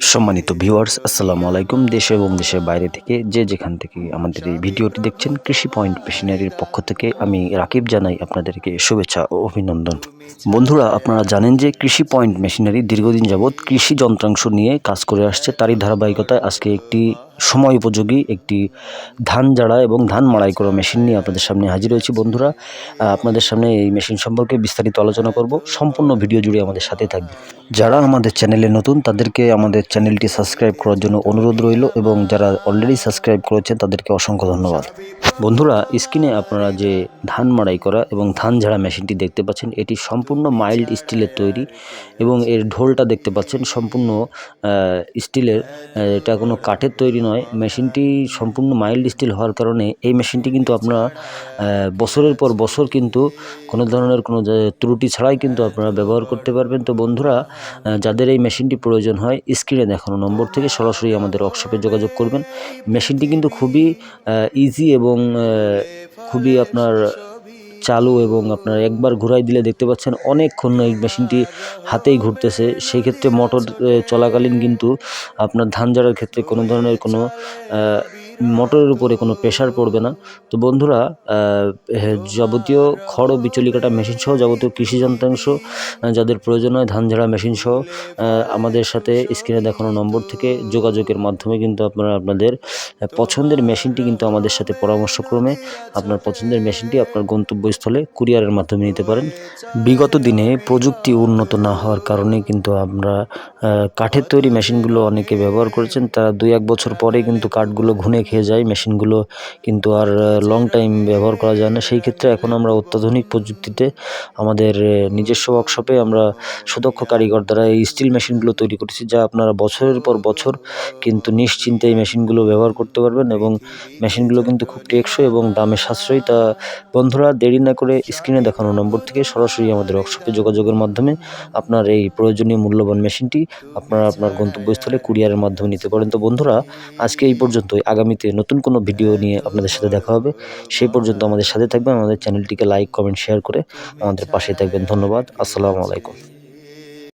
সম্মানিত ভিউয়ার্স আসসালামু আলাইকুম। দেশে এবং দেশের বাইরে থেকে যে যেখান থেকে আমাদের এই ভিডিওটি দেখছেন, কৃষি পয়েন্ট মেশিনারির পক্ষ থেকে আমি রাকিব জানাই আপনাদেরকে শুভেচ্ছা ও অভিনন্দন। বন্ধুরা, আপনারা জানেন যে কৃষি পয়েন্ট মেশিনারি দীর্ঘদিন যাবৎ কৃষি যন্ত্রাংশ নিয়ে কাজ করে আসছে। তারই ধারাবাহিকতায় আজকে একটি সময় উপযোগী একটি ধান জাড়া এবং ধান মাড়াই করা মেশিন নিয়ে আপনাদের সামনে হাজির হয়েছি। বন্ধুরা আপনাদের সামনে এই মেশিন সম্পর্কে বিস্তারিত আলোচনা করব। সম্পূর্ণ ভিডিও জুড়ে আমাদের সাথে থাকবে যারা আমাদের চ্যানেলে নতুন, তাদেরকে আমাদের চ্যানেলটি সাবস্ক্রাইব করার জন্য অনুরোধ রইল এবং যারা অলরেডি সাবস্ক্রাইব করেছেন, তাদেরকে অসংখ্য ধন্যবাদ। বন্ধুরা, স্ক্রিনে আপনারা যে ধান মাড়াই করা এবং ধান ঝাড়া মেশিনটি দেখতে পাচ্ছেন, এটি সম্পূর্ণ মাইল্ড স্টিলের তৈরি এবং এর ঢোলটা দেখতে পাচ্ছেন, সম্পূর্ণ স্টিলের এটা কোনো কাঠের তৈরি নয়। মেশিনটি সম্পূর্ণ মাইল্ড স্টিল হওয়ার কারণে এই মেশিনটি কিন্তু আপনারা বছরের পর বছর কিন্তু কোনো ধরনের কোনো ত্রুটি ছাড়াই কিন্তু আপনারা ব্যবহার করতে পারবেন। তো বন্ধুরা যাদের এই মেশিনটি প্রয়োজন হয়, স্ক্রিনে দেখানো নম্বর থেকে সরাসরি আমাদের ওয়ার্কশপে যোগাযোগ করবেন। মেশিনটি কিন্তু খুবই ইজি এবং খুবই আপনার চালু এবং আপনার একবার ঘুরাই দিলে দেখতে পাচ্ছেন অনেকক্ষণ এই মেশিনটি হাতেই ঘুরতেছে। সেই ক্ষেত্রে মোটর চলাকালীন কিন্তু আপনার ধান ঝাড়ার ক্ষেত্রে কোনো ধরনের কোনো মোটরের উপরে কোনো প্রেশার পড়বে না। তো বন্ধুরা যাবতীয় খড় ও বিচলিকাটা মেশিন সহ যাবতীয় কৃষি যন্ত্রাংশ যাদের প্রয়োজন হয়, ধান ঝাড়া মেশিন সহ আমাদের সাথে স্ক্রিনে দেখানো নম্বর থেকে যোগাযোগের মাধ্যমে কিন্তু আপনারা আপনাদের পছন্দের মেশিনটি কিন্তু আমাদের সাথে পরামর্শক্রমে আপনার পছন্দের মেশিনটি আপনার গন্তব্যস্থলে কুরিয়ারের মাধ্যমে নিতে পারেন। বিগত দিনে প্রযুক্তি উন্নত না হওয়ার কারণে কিন্তু আমরা কাঠের তৈরি মেশিনগুলো অনেকে ব্যবহার করেছেন। তারা দুই এক বছর পরে কিন্তু কাঠগুলো ঘুনে খেয়ে যায়, মেশিনগুলো কিন্তু আর লং টাইম ব্যবহার করা যায় না। সেই ক্ষেত্রে এখন আমরা অত্যাধুনিক প্রযুক্তিতে আমাদের নিজস্ব ওয়ার্কশপে আমরা সুদক্ষ কারিগর দ্বারা এই স্টিল মেশিনগুলো তৈরি করেছি যা আপনারা বছরের পর বছর কিন্তু নিশ্চিন্তে এই মেশিনগুলো ব্যবহার করতে পারবেন এবং মেশিনগুলো কিন্তু খুব টেকসই এবং দামে সাশ্রয়ী। তা বন্ধুরা, দেরি না করে স্ক্রিনে দেখানো নম্বর থেকে সরাসরি আমাদের ওয়ার্কশপে যোগাযোগের মাধ্যমে আপনার এই প্রয়োজনীয় মূল্যবান মেশিনটি আপনারা আপনার গন্তব্যস্থলে কুরিয়ারের মাধ্যমে নিতে পারেন। তো বন্ধুরা, আজকে এই পর্যন্তই। আগামীতে নতুন কোনো ভিডিও নিয়ে আপনাদের সাথে দেখা হবে। সেই পর্যন্ত আমাদের সাথে থাকবেন। আমাদের চ্যানেলটিকে লাইক, কমেন্ট, শেয়ার করে আমাদের পাশে থাকবেন। ধন্যবাদ। আসসালামু আলাইকুম।